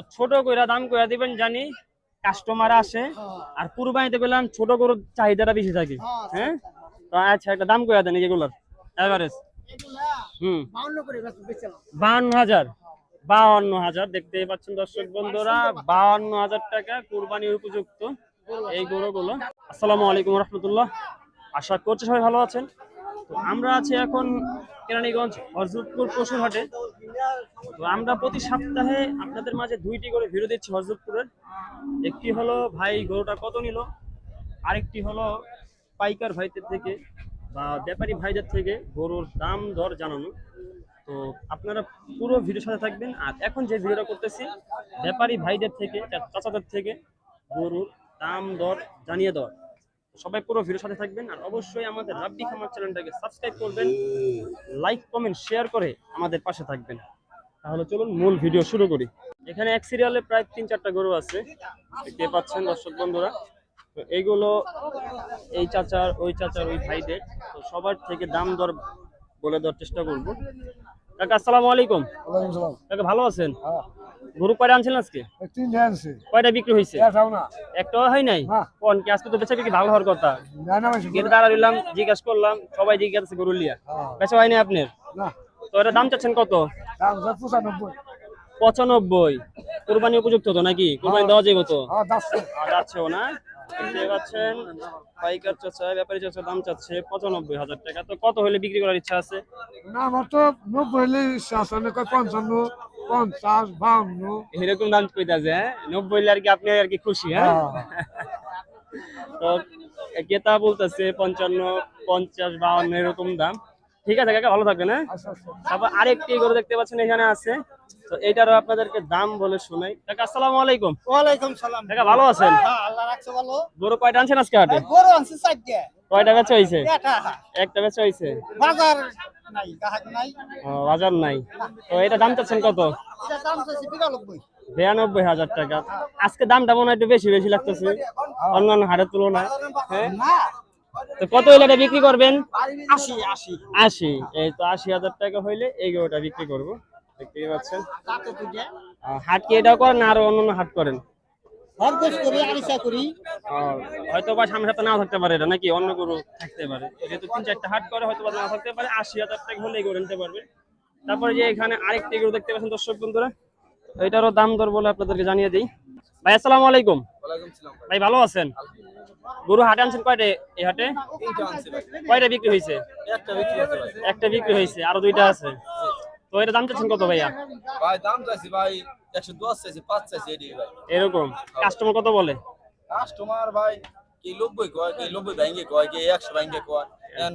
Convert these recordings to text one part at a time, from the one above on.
তো ছোট কইরা দাম কইরা দিবেন জানি কাস্টমার আসে আর কুরবানিতে পেলাম ছোট গরুর চাহিদাটা বেশি থাকে। হ্যাঁ তো আচ্ছা একটা দাম কইরা দেন এগুলোর এভারেজ হুম। বাহান্ন হাজার বাহান্ন হাজার দেখতে পাচ্ছেন দর্শক বন্ধুরা বাহান্ন হাজার। টাকা কুরবানির উপযুক্ত এই গরুগুলো। আসসালামু আলাইকুম রহমতুল্লাহ। আশা করছি সবাই ভালো আছেন। আমরা আছি এখন কেরানীগঞ্জ, হরজতপুর পশুর হাটে তো আমরা প্রতি সপ্তাহে আপনাদের মাঝে দুইটি করে ভিডিও দিচ্ছি হরজতপুরের। একটি হলো, ভাই, গরুটা কত নিল? আরেকটি হলো, পাইকার ভাইদের থেকে বা ব্যাপারী ভাইদের থেকে গরুর দাম, দর জানানো। তো আপনারা পুরো ভিডিওর সাথে থাকবেন। আর এখন যে ভিডিওটা করতেছি, ব্যাপারী ভাইদের থেকে, চাচাদের থেকে গরুর দাম, দর জানিয়ে দেওয়া। সবাই পুরো ভিডিওর সাথে থাকবেন আর অবশ্যই আমাদের রাব্বি খামার চ্যানেলটাকে সাবস্ক্রাইব করবেন লাইক কমেন্ট শেয়ার করে আমাদের পাশে থাকবেন। তাহলে চলুন মূল ভিডিও শুরু করি। এখানে এক সিরিয়ালে প্রায় তিন চারটা গরু আছে দেখতে পাচ্ছেন দর্শক বন্ধুরা। তো এইগুলো এই চাচার ওই চাচার ওই ভাইদের। তো সবার থেকে দাম দর বলে দেওয়ার চেষ্টা করব। কাকা আসসালামু আলাইকুম। কাকা ভালো আছেন? হ্যাঁ। গরু কয়টা আজকে? তিনটা আনছি। কয়টা বিক্রি হয়েছে একটাও হয় নাই। কোন কি আজকে তো বেচা বিক্রি ভালো হওয়ার কথা? গেটে দাঁড়া দিলাম জিজ্ঞাসা করলাম সবাই জিজ্ঞাসা গরু লিয়া। হ্যাঁ। বেচা হয়নি আপনার? তো এটা দাম চাচ্ছেন কত? দাম পঁচানব্বই। পঁচানব্বই। কোরবানি উপযুক্ত তো নাকি? কোরবানি দেওয়া যাবে তো? হ্যাঁ যাচ্ছেও না? দেখতে পাচ্ছেন পাইকার চাচ্ছে ব্যাপারী চাচ্ছে দাম চাচ্ছে পঁচানব্বই হাজার টাকা। তো কত হলে বিক্রি করার ইচ্ছা আছে? না আমার তো নব্বই হলে ইচ্ছা আছে পঞ্চান্ন পঞ্চাশ বাউন্ন এরকম দাম কইতাছে হ্যাঁ? নব্বই হলে আর কি আপনি আর কি খুশি হ্যাঁ? হ্যাঁ। তো ক্রেতা বলতেছে পঞ্চান্ন পঞ্চাশ বাউন্ন এরকম দাম। ঠিক আছে কাকা ভালো থাকবেন হ্যাঁ? আচ্ছা আচ্ছা। তারপর আরেকটি গরু দেখতে পাচ্ছেন এখানে আছে। তো এটারও আপনাদেরকে দাম বলে শোনাই। কাকা আসসালামু আলাইকুম। ওয়ালাইকুম সালাম। কাকা ভালো আছেন? হ্যাঁ আল্লাহ রাখছে ভালো। গরু কয়টা আনছেন আজকে হাটে? বড় আনছে চারটে। কয়টা বেচা এটা একটা। বেচা হয়েছে বাজার নাই গাহাক নাই। ও, বাজার নাই। তো এটা দাম চাচ্ছেন কত? এটা দাম চাইছে বিরানব্বই। বিরানব্বই হাজার টাকা। আজকে দামটা মনে হয় একটু বেশি বেশি লাগতেছে। অন্যান্য হাটের তুলনায়। হ্যাঁ? তো কত হইলে এটা বিক্রি করবেন? আশি আশি। আশি। এই তো আশি হাজার টাকা হইলে এই গরুটা বিক্রি করব। দেখতেই পাচ্ছেন। হাট কি এটাও করেন না আরও অন্যান্য হাট করেন? হয়তো বা সামনে সাথে নাও থাকতে পারে এটা নাকি? অন্য গরু থাকতে পারে। যেহেতু তিন চারটা হাট করে হয়তো বা নাও থাকতে পারে। আশি হাজার টাকা হলে গরু নিতে পারবে। তারপরে যে এখানে আরেকটি গরু দেখতে পাচ্ছেন দর্শক বন্ধুরা এটারও দাম দর বলে আপনাদেরকে জানিয়ে দিই। ভাই আসসালামু আলাইকুম। ভাই। ভালো আছেন? গরু হাটে আনছেন কয়টা এই হাটে? কয়টা বিক্রি হয়েছে? একটা বিক্রি হয়েছে আরও দুইটা আছে। তো এটা দাম চাচ্ছেন কত ভাইয়া? ভাই দাম চাইছি ভাই একশো দশ চাইছি পাঁচ চাইছি এরকম। কাস্টমার কত বলে? কাস্টমার ভাই কি নব্বই কয় কি নব্বই ভাঙ্গে কয় কি একশো ভাঙ্গে কয়।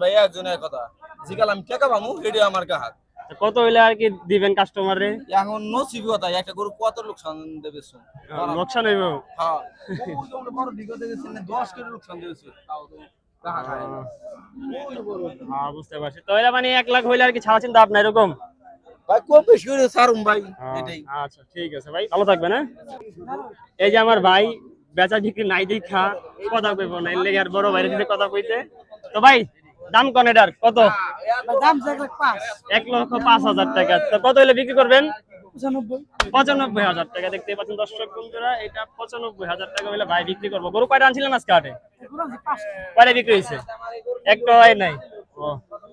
ভাই একজনের কথা। জিগাল আমি টাকা পাবো এটি আমার কাহাক তো কত হইলে আর কি দিবেন কাস্টমারে এখন নসিবি কথা একটা গরু কত লোকসান দেবে লোকসান হইব। হ্যাঁ। বড় বিগত গেছি না দশ কিলো লোকসান দিয়েছে তাও তো হয়। হ্যাঁ বুঝতে পারছি। তো মানে এক লাখ হইলে আর কি ছাড়া চিন্তা আপনার এরকম? ভাই কত বেশি করে সারুম ভাই হ্যাঁ, এটাই। আচ্ছা ঠিক আছে ভাই ভালো থাকবেন হ্যাঁ? এই যে আমার ভাই বেচা বিক্রি নাই দেখা কথা কইব না এর লেগে আর বড় ভাইয়ের কথা কইতে। তো ভাই দাম কোন এটার? কত? দাম এক লক্ষ পাঁচ হাজার টাকা। তো কত হলে বিক্রি করবেন? পঁচানব্বই। হাজার টাকা দেখতে পাচ্ছেন দর্শক বন্ধুরা এটা পঁচানব্বই হাজার টাকা হলে ভাই বিক্রি করব। গরু কয়টা আনছিলেন আজকে হাটে? কয়টা বিক্রি হয়েছে? একটা হয় নাই। ও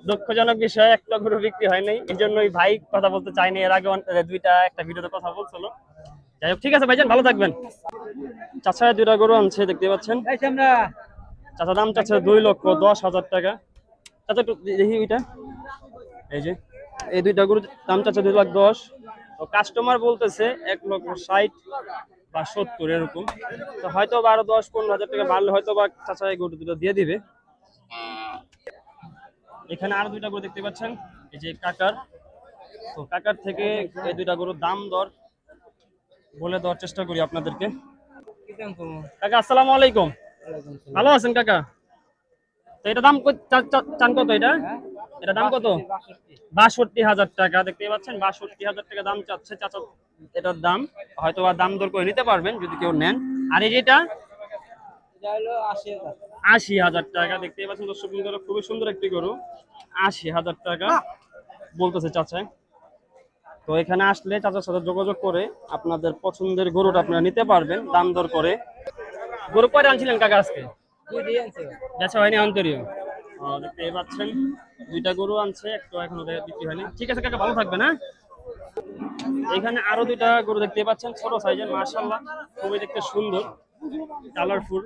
দুঃখজনক বিষয় একটা গরু বিক্রি হয় নাই। এই জন্যই ভাই কথা বলতে চাইনি এর আগে দুইটা একটা ভিডিওতে কথা বলছিল। যাই হোক ঠিক আছে ভাইজান ভালো থাকবেন। চাচা দুইটা গরু আনছে দেখতে পাচ্ছেন। চাচা দাম চাচ্ছে দুই লক্ষ দশ হাজার টাকা। চাচা একটু দেখি ওইটা। এই যে এই দুইটা গরু দাম চাচ্ছে দুই লাখ দশ। তো কাস্টমার বলতেছে এক লক্ষ ষাট বা সত্তর এরকম। তো হয়তো বারো দশ পনেরো হাজার টাকা বাড়লে হয়তো বা চাচা এই গরু দুটো দিয়ে দিবে। এখানে আরও দুইটা গরু দেখতে পাচ্ছেন। এই যে কাকার। তো কাকার থেকে এই দুইটা গরুর দাম দর বলে দেওয়ার চেষ্টা করি আপনাদেরকে। কাকা আসসালামু আলাইকুম। ভালো আছেন কাকা? তো এটা দাম চান কত এটা? এটা দাম কত? বাষট্টি হাজার টাকা দেখতে পাচ্ছেন? বাষট্টি হাজার টাকা দাম চাচ্ছে চাচা এটার দাম। হয়তো বা দাম দর করে নিতে পারবেন যদি কেউ নেন। আর এই যেটা? আশি হাজার। টাকা দেখতে পাচ্ছেন দর্শক বন্ধুরা খুবই সুন্দর একটি গরু। আশি হাজার টাকা বলতেছে চাচা। তো এখানে আসলে চাচার সাথে যোগাযোগ করে আপনাদের পছন্দের গরুটা আপনারা নিতে পারবেন দাম দর করে। গরু কয়টা আনছিলেন কাকা আজকে? বেচা হয়নি অন্তরীয় ও, দেখতেই পাচ্ছেন দুইটা গরু আনছে একটু এখনও বিক্রি হয়নি। ঠিক আছে কাকা ভালো থাকবে না এখানে আরও দুইটা গরু দেখতে পাচ্ছেন ছোট সাইজের মার্শাল্লাহ খুবই দেখতে সুন্দর কালারফুল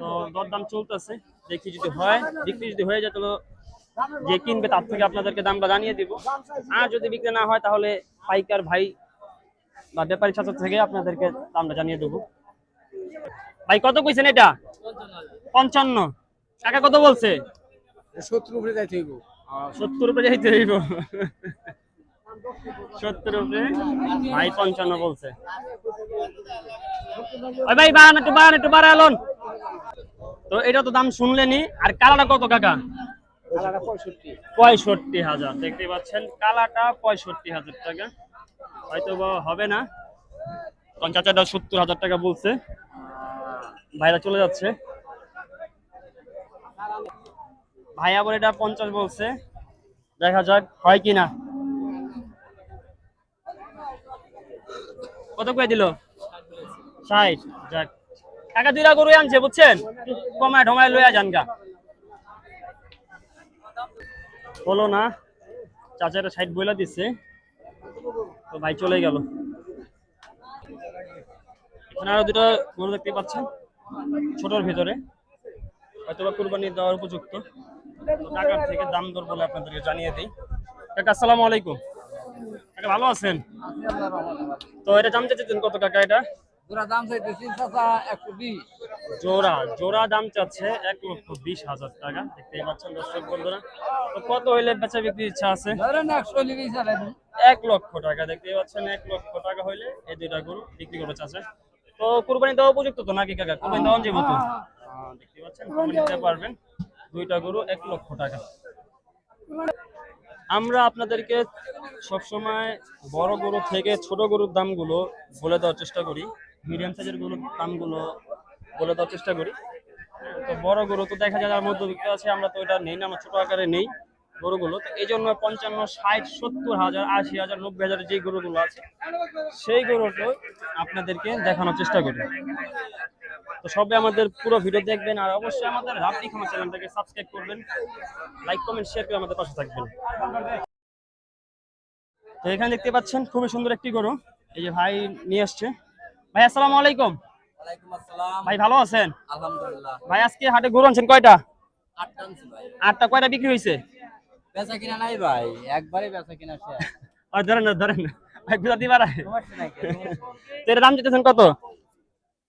তো দরদাম চলতেছে দেখি যদি হয় বিক্রি যদি হয়ে যায় তাহলে যে কিনবে তার থেকে আপনাদেরকে দামটা জানিয়ে দিব। আর যদি বিক্রি না হয় তাহলে পাইকার ভাই বা ব্যাপারী ছাত্র থেকে আপনাদেরকে দামটা জানিয়ে দেবো। ভাই কত কইছেন এটা? পঞ্চান্ন। টাকা কত বলছে? সত্তর উপরে যাইতে হইব। সত্তর উপরে যাইতে হইব। সত্তর উপরে? ভাই পঞ্চান্ন বলছে। ভাই বাড়ান একটু বাড়ান একটু বাড়ালন তো এটা তো দাম শুনলেনি। আর কালাটা কত কাকা? পঁয়ষট্টি। হাজার। দেখতে পাচ্ছেন কালাটা পঁয়ষট্টি হাজার টাকা। হয়তো হবে না। কারণ চাচাটা সত্তর হাজার টাকা বলছে। ভাইরা চলে যাচ্ছে। ভাই আবার এটা পঞ্চাশ বলছে। দেখা যাক হয় কি না কত করে দিল? ষাট, যাক। টাকা দুইটা গরু আনছে, বুঝছেন? কমায় ঢমায় লইয়া যান গা। হলো না। চাচাটা ষাট বইলা দিচ্ছে তো ভাই চলে গেল। এখানে আরও দুটো গরু দেখতে পাচ্ছেন। ছোটর ভিতরে। হয়তো বা কুরবানি দেওয়ার উপযুক্ত। টাকার থেকে দাম দর বলে আপনাদেরকে জানিয়ে দিই। কাকা আসসালামু আলাইকুম। কাকা ভালো আছেন? তো এটা দাম চাচ্ছেন কত টাকা এটা? তোরা দাম চাইতেছি চাচা একশো বিশ। জোড়া জোড়া দাম চাচ্ছে এক লক্ষ বিশ হাজার টাকা। দেখতেই পাচ্ছেন দর্শক বন্ধুরা। তো কত হইলে বেচা বিক্রির ইচ্ছা আছে? এক লক্ষ টাকা। দেখতেই পাচ্ছেন এক লক্ষ টাকা হইলে এই দুইটা গরু বিক্রি করে চাচ্ছে তো কুরবানি দেওয়া উপযুক্ত তো নাকি কাকা? কুরবানি দেওয়া যাবে তো? হ্যাঁ, দেখতে পাচ্ছেন দিতে পারবেন। দুইটা গরু এক লক্ষ টাকা। আমরা আপনাদেরকে সবসময় বড় গরু থেকে ছোট গরুর দামগুলো বলে দেওয়ার চেষ্টা করি। মিডিয়াম সাইজের গরুর দামগুলো বলে দেওয়ার চেষ্টা করি। তো বড় গরু তো দেখা যায় মধ্যবিত্ত আছে আমরা তো এটা নেই না আমরা ছোট আকারে নেই। গরুগুলো। তো এই জন্য পঞ্চান্ন ষাট সত্তর হাজার আশি হাজার নব্বই হাজার যে গরুগুলো আছে সেই গরুগুলো আপনাদেরকে দেখানোর চেষ্টা করি। তো সবাই আমাদের পুরো ভিডিও দেখবেন আর অবশ্যই আমাদের রাত্রি খামা চ্যানেলটাকে সাবস্ক্রাইব করবেন লাইক কমেন্ট শেয়ার করে আমাদের পাশে থাকবেন। তো এখানে দেখতে পাচ্ছেন খুবই সুন্দর একটি গরু। এই যে ভাই নিয়ে আসছে। ভাই আসসালামু আলাইকুম। ভাই ভালো আছেন? আলহামদুলিল্লাহ। ভাই আজকে হাটে গরু আনছেন কয়টা? আটটা কয়টা বিক্রি হয়েছে? বেচা কিনা নাই ভাই একবারে বেচা কিনা শেষ। আর ধরেন না ধরেন না। ভাই গুলা দিবার এর দাম কত?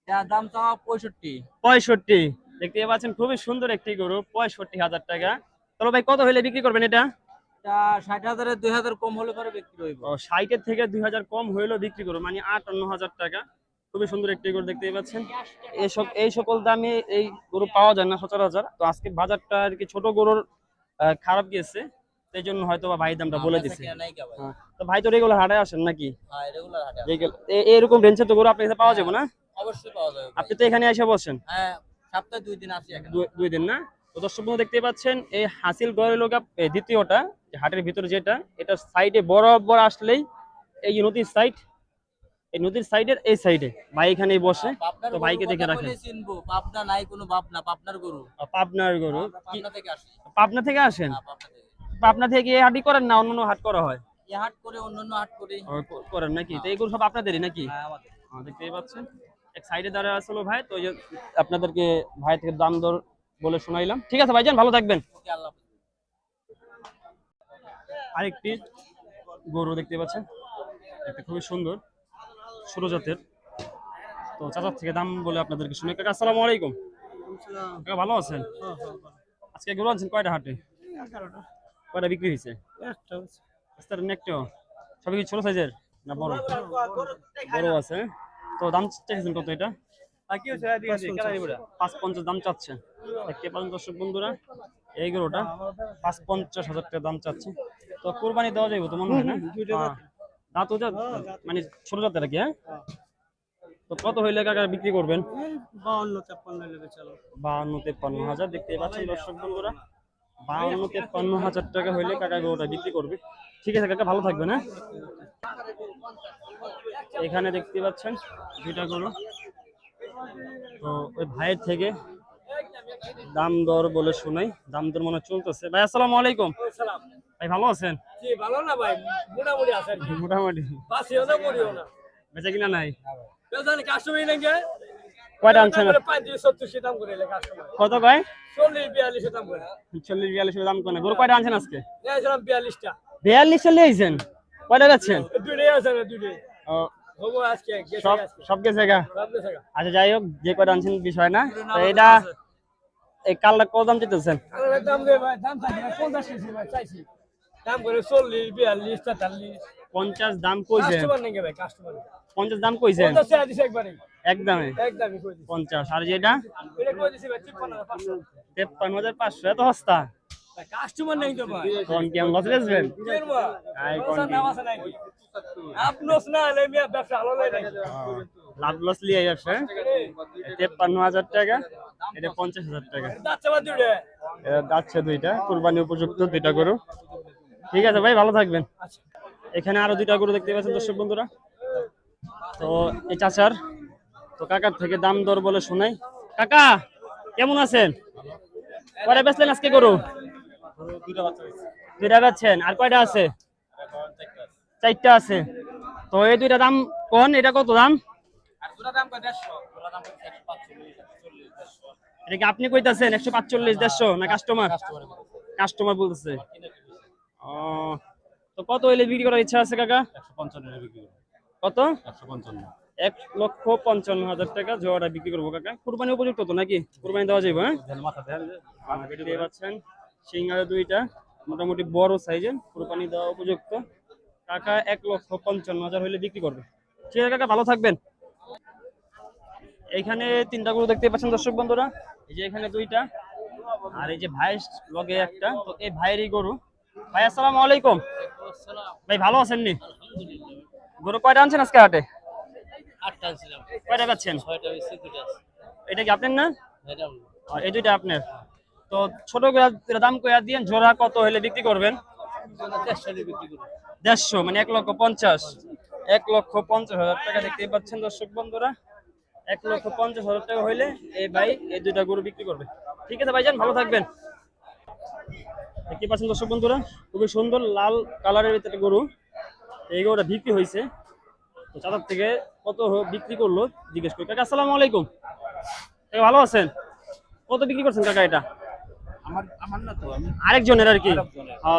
যার দাম চাওয়া পঁয়ষট্টি। পঁয়ষট্টি। দেখতে পাচ্ছেন খুবই সুন্দর একটি গরু পঁয়ষট্টি হাজার টাকা। তাহলে ভাই কত হইলে বিক্রি করবেন এটা? ষাট হাজারের দুই হাজার কম হলে পরে বিক্রি হইব। ও ষাটের থেকে দুই হাজার কম হইলেও বিক্রি করব মানে আটান্ন হাজার টাকা। খুবই সুন্দর একটি গরু দেখতেই পাচ্ছেন। এই সব এই সকল দামে এই গরু পাওয়া যায় না সচরাচর। তো আজকে বাজারটা আর কি ছোট গরুর খারাপ গিয়েছে। সেই জন্য হয়তো বা ভাই দামটা বলে দিছে। ভাই। হ্যাঁ। তো ভাই তো রেগুলার হাটে আসেন নাকি? হ্যাঁ এরকম রেঞ্জের তো গরু আপনার কাছে পাওয়া যাবে না? অবশ্যই পাওয়া যাবে আপনি তো এখানে এসে বসেন। হ্যাঁ সপ্তাহে দুই দিন আসি দুই- দিন না? তো দর্শক বন্ধু দেখতে পাচ্ছেন এই হাসিল গড়ের লোক দ্বিতীয়টা হাটের ভিতরে যেটা এটা সাইডে বরাবর আসলেই এই যে নদীর সাইড এই নদীর সাইডের এই সাইডে ভাই এখানেই বসে। তো ভাইকে দেখে রাখেন। চিনবো পাবনা নাই কোনো পাবনা পাবনার গরু। পাবনার গরু। পাবনা থেকে আসি। পাবনা থেকে আসেন? হ্যাঁ, পাবনা থেকে এই হাটই করেন না অন্য হাট করা হয়? এ হাট করে অন্যান্য হাট করে। করেন নাকি? তো এইগুলো সব আপনাদেরই নাকি? হ্যাঁ হ্যাঁ, দেখতেই পাচ্ছেন। এক সাইডে দাঁড়া আসলো ভাই তো আপনাদেরকে ভাই থেকে দাম দর বলে শোনাইলাম। ঠিক আছে ভাইজান ভালো থাকবেন। ওকে আল্লাহ হাফেজ। আরেকটি গরু দেখতে পাচ্ছেন। একটা খুবই সুন্দর ছোট জাতের। তো চাচার থেকে দাম বলে আপনাদেরকে শুনে। কাকা আসসালামু আলাইকুম। কাকা ভালো আছেন? আজকে গরু আনছেন কয়টা হাটে? কয়টা বিক্রি হয়েছে? একটা একটা সবই কি ছোট সাইজের না বড়? বড়। আছে হ্যাঁ? তো দাম চাইছেন কত এটা? পাঁচ পঞ্চাশ দাম চাচ্ছে। দর্শক বন্ধুরা এই গরুটা পাঁচ পঞ্চাশ হাজার টাকা দাম চাচ্ছে। তো কোরবানি দেওয়া যাবে তো মনে হয় না? হ্যাঁ। দাঁত মানে ছোট জাতের কি হ্যাঁ? তো কত হইলে কাকা বিক্রি করবেন? বাউন্ন তেপ্পান্ন তেপ্পান্ন হাজার দেখতে পাচ্ছেন দর্শক বন্ধুরা। বাউন্ন তেপ্পান্ন হাজার টাকা হইলে কাকা গরুটা বিক্রি করবে। ঠিক আছে কাকা ভালো থাকবে না এখানে দেখতে পাচ্ছেন দুইটা গরু। তো ওই ভাইয়ের থেকে দাম দর বলে শোনাই দাম দর মনে চলতেছে। ভাই আসসালামু আলাইকুম। ভাই ভালো আছেন? জি ভালো না ভাই? মোটামুটি আছে মোটামুটি। বেচা কিনা নাই? বেজান কাস্টমার নাকি কয়টা আনছেন কত কয়? চল্লিশ বিয়াল্লিশ দাম করে। চল্লিশ বিয়াল্লিশ দাম কোনে গরু কয়টা আনছেন আজকে? বিয়াল্লিশটা। বিয়াল্লিশ চল্লিশ আইছেন কয়টা দুইটাই আছে দুইটাই। সব গেছে গা। আচ্ছা যাই হোক যে কয়টা আনছেন বিষয় না। এটা এই কালটা কত দাম পঞ্চাশ দাম কইছেন। পঞ্চাশ দাম কইছেন? পঞ্চাশ টাকা দিছে একবারে। একদমে একদমই পঞ্চাশ আর যেটা? এটা কই দিছি ভাই? তিপ্পান্ন হাজার পাঁচশো। এত সস্তা? কাস্টমার নাই তো ভাই। কোন কি আমি লস বেচবেন? আই কোন নাম আছে আপনোস না হলে মিয়া ব্যবসা লাগে নাকি লাভ লস লিয়ে তেপ্পান্ন হাজার টাকা এটা পঞ্চাশ হাজার টাকা। যাচ্ছে বাদ দুইটা। এটা দুইটা কুরবানি উপযুক্ত দুইটা গরু। ঠিক আছে ভাই ভালো থাকবেন। এখানে আরও দুইটা গরু দেখতে পাচ্ছেন দর্শক বন্ধুরা। তো এই চাচার, তো কাকার থেকে দাম দর বলে শোনাই। কাকা, কেমন আছেন? কয়টা বেচলেন আজকে গরু? দুইটা বেচছেন। আর কয়টা আছে? চারটা আছে। তো এই দুইটা দাম কোন? এটা কত দাম? এটা কি আপনি কইতাছেন একশো পাঁচচল্লিশ, দেড়শো না কাস্টমার কাস্টমার বলতেছে। ও, তো কত হইলে বিক্রি করার ইচ্ছা আছে কাকা? কত? এক লক্ষ পঞ্চান্ন হাজার টাকা জোয়াটা বিক্রি করব কাকা। কুরবানি উপযুক্ত তো নাকি? কুরবানি দেওয়া যাবে হ্যাঁ? পাচ্ছেন সিঙ্গারা দুইটা মোটামুটি বড় সাইজের কুরবানি দেওয়া উপযুক্ত। কাকা এক লক্ষ পঞ্চান্ন হাজার হইলে বিক্রি করবে। ঠিক আছে কাকা ভালো থাকবেন। এইখানে তিনটা গরু দেখতে পাচ্ছেন দর্শক বন্ধুরা। এই যে এখানে দুইটা আর এই যে ভাইয়ের লগে একটা তো এই ভাইয়েরই গরু। ভাই আসসালামু আলাইকুম। ভাই ভালো আছেন নি? গরু কয়টা আনছেন আজকে হাটে? আটটা কয়টা পাচ্ছেন ছয়টা বেশি দুটা আছে। এটা কি আপনার না? এই দুইটা আপনার। তো ছোট দাম কইয়া দিয়ে জোড়া কত হলে বিক্রি করবেন? দেড়শো মানে এক লক্ষ পঞ্চাশ। এক লক্ষ পঞ্চাশ হাজার টাকা দেখতেই পাচ্ছেন দর্শক বন্ধুরা। এক লক্ষ পঞ্চাশ হাজার টাকা হইলে এই ভাই এই দুইটা গরু বিক্রি করবে। ঠিক আছে ভাইজান ভালো থাকবেন। দেখতে পাচ্ছেন দর্শক বন্ধুরা খুবই সুন্দর লাল কালারের ভিতরে গরু। এই গরুটা বিক্রি হয়েছে। তো চাঁদার থেকে কত বিক্রি করল? জিজ্ঞেস করি। কাকা আসসালামু আলাইকুম। কাকা ভালো আছেন? কত বিক্রি করছেন কাকা এটা? আরেকজনের আর কি?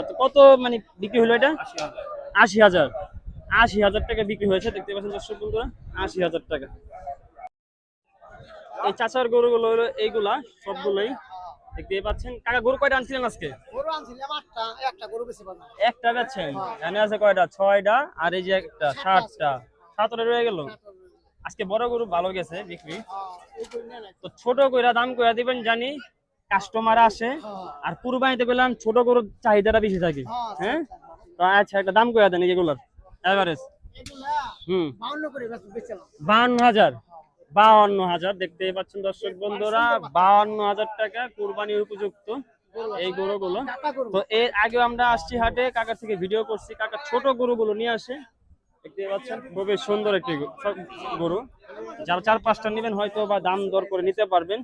তো কত মানে বিক্রি হলো এটা? আশি হাজার। আশি হাজার। টাকা বিক্রি হয়েছে দেখতে পাচ্ছেন দর্শক বন্ধুরা। আশি হাজার টাকা। এই চাচার গরুগুলো এইগুলা সবগুলোই দেখতে পাচ্ছেন। কাকা গরু কয়টা আনছিলেন আজকে? গরু আনছিলাম আটটা একটা গরু বেশি পাবো একটা বেচছেন? এখানে আছে কয়টা? ছয়টা আর এই যে একটা সাতটা সাতটা। রয়ে গেল? আজকে বড় গরু ভালো গেছে বিক্রি। নাই তো ছোট কইরা দাম কইরা দিবেন জানি কাস্টমার আসে। আর কুরবানিতে পেলাম ছোট গরুর চাহিদাটা বেশি থাকে। হ্যাঁ তো আচ্ছা একটা দাম কইরা দেন এগুলোর এভারেজ হুম। বাউন্ন হাজার। বাহান্ন হাজার দেখতেই পাচ্ছেন দর্শক বন্ধুরা বাহান্ন হাজার টাকা কুরবানির উপযুক্ত এই গরুগুলো। গরু। তো এর আগে আমরা আসছি হাটে কাকার থেকে ভিডিও করছি। কাকা ছোট গরুগুলো নিয়ে আসে। দেখতে পাচ্ছেন খুবই সুন্দর একটি গরু। যারা চার পাঁচটা নেবেন হয়তো বা দাম দর করে নিতে পারবেন।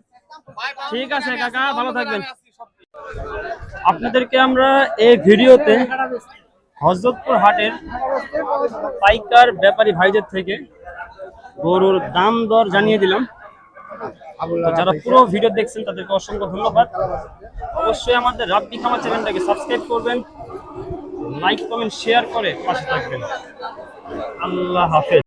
ঠিক আছে কাকা ভালো থাকবেন। আপনাদেরকে আমরা এই ভিডিওতে হজরতপুর হাটের পাইকার ব্যাপারী ভাইদের থেকে গরুর দাম দর জানিয়ে দিলাম। যারা পুরো ভিডিও দেখছেন, তাদেরকে অসংখ্য ধন্যবাদ। অবশ্যই আমাদের রাব্বি খামা চ্যানেলটাকে সাবস্ক্রাইব করবেন, লাইক, কমেন্ট, শেয়ার করে পাশে থাকবেন। আল্লাহ হাফেজ।